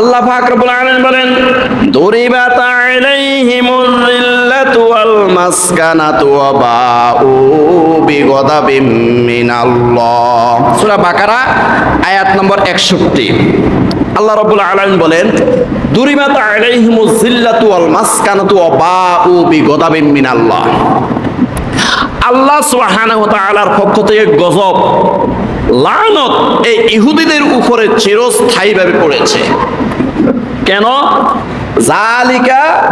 আল্লাহ পাক রব্বুল আলামিন বলেন, দুরিবাত আলাইহিমুল যিল্লাতু ওয়াল মাসকানাতু ওয়া বাউ বিগদাবিম মিনাল্লাহ। সূরা বাকারা, আয়াত নম্বর 61 আল্লাহ রাব্বুল আলামিন বলেন, দুরিবাত আলাইহিমুল যিল্লাতু ওয়াল মাসকানাতু ওয়া বাউ বিগদাবিম মিনাল্লাহ। আল্লাহ সুবহানাহু ওয়া তাআলার পক্ষ থেকে গজব লানত এই ইহুদিদের উপরে চিরস্থায়ীভাবে পড়েছে। কেন? জালিকা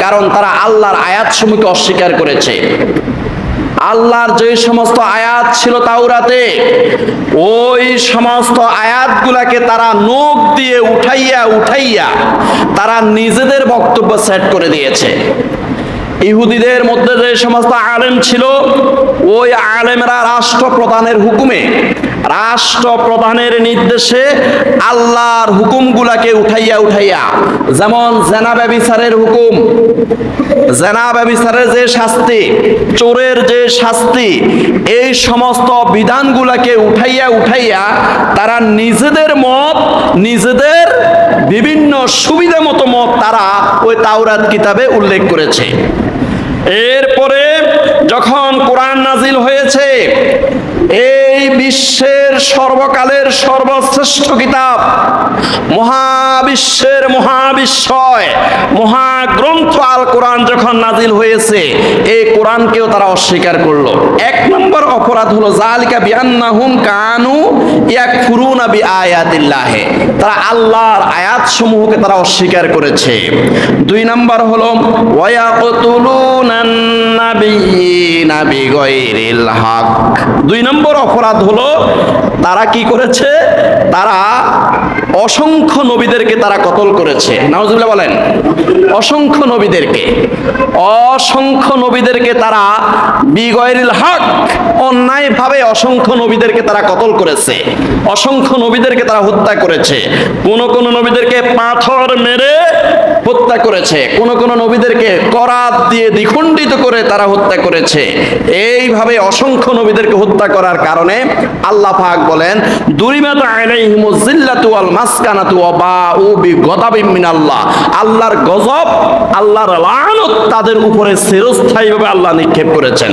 কারণ তারা আল্লাহর আয়াতসমূহকে অস্বীকার করেছে। আল্লাহর যে সমস্ত আয়াত ছিল তাওরাতে, ওই সমস্ত আয়াতগুলাকে তারা নখ দিয়ে উঠাইয়া উঠাইয়া তারা নিজেদের বক্তব্য সেট করে দিয়েছে। ইহুদিদের মধ্যে যে সমস্ত আলেম ছিল, ওই আলেমরা রাষ্ট্রপ্রধানের হুকুমে, রাষ্ট্রপ্রধানের নির্দেশে আল্লাহর হুকুমগুলাকে উঠাইয়া উঠাইয়া, যেমন জেনা ব্যবিচারের হুকুম, জেনা ব্যবিচারের যে শাস্তি, চোরের যে শাস্তি, এই সমস্ত বিধানগুলাকে উঠাইয়া উঠাইয়া তারা নিজেদের মত, নিজেদের বিভিন্ন সুবিধা মতো মত তারা ওই তাওরাত কিতাবে উল্লেখ করেছে। এরপরে যখন কোরআন নাজিল হয়েছে এই বিশ্বের সর্বকালের সর্বশ্রেষ্ঠ কিতাব, মহাবিশ্বের মহাবিশ্বয়, মহাগ্রন্থ আল কোরআন যখন নাজিল হয়েছে, এই কোরআনকেও তারা অস্বীকার করল। এক নম্বর অপরাধ হলো জালিকা বিআন্নাহুম কানু ইয়াকফুরুনা বিআয়াতিল্লাহে। তারা আল্লাহর আয়াত সমূহকে তারা অস্বীকার করেছে। দুই নম্বর হলো ওয়ায়াকতুলুনান নাবিয়িনা বিগাইরিল হক। দুই নম্বর অপরাধ হলো তারা কি করেছে? তারা অসংখ্য নবীদেরকে তারা কতল করেছে। নাউজুবিল্লাহ বলেন, অসংখ্য নবীদেরকে অসংখ্য নবীদেরকে তারা বিগয়রিল হক, অন্যায়ভাবে অসংখ্য নবীদেরকে তারা কতল করেছে। অসংখ্য নবীদেরকে তারা হত্যা করেছে। কোন কোন নবীদেরকে পাথর মেরে হত্যা করেছে। কোন কোন নবীদেরকে করাত দিয়ে দ্বিখণ্ডিত করে তারা হত্যা করেছে। এইভাবে অসংখ্য নবীদেরকে হত্যা করার কারণে আল্লাহ পাক বলেন, দুরিমাত আলাইহিমুজ জিল্লাতু ওয়াল মাসকানাতু ওয়া বাউ বিগদাবিম মিনাল্লাহ। আল্লাহর গজব, আল্লাহর লানত তাদের উপরে চিরস্থায়ীভাবে আল্লাহ নিক্ষেপ করেছেন।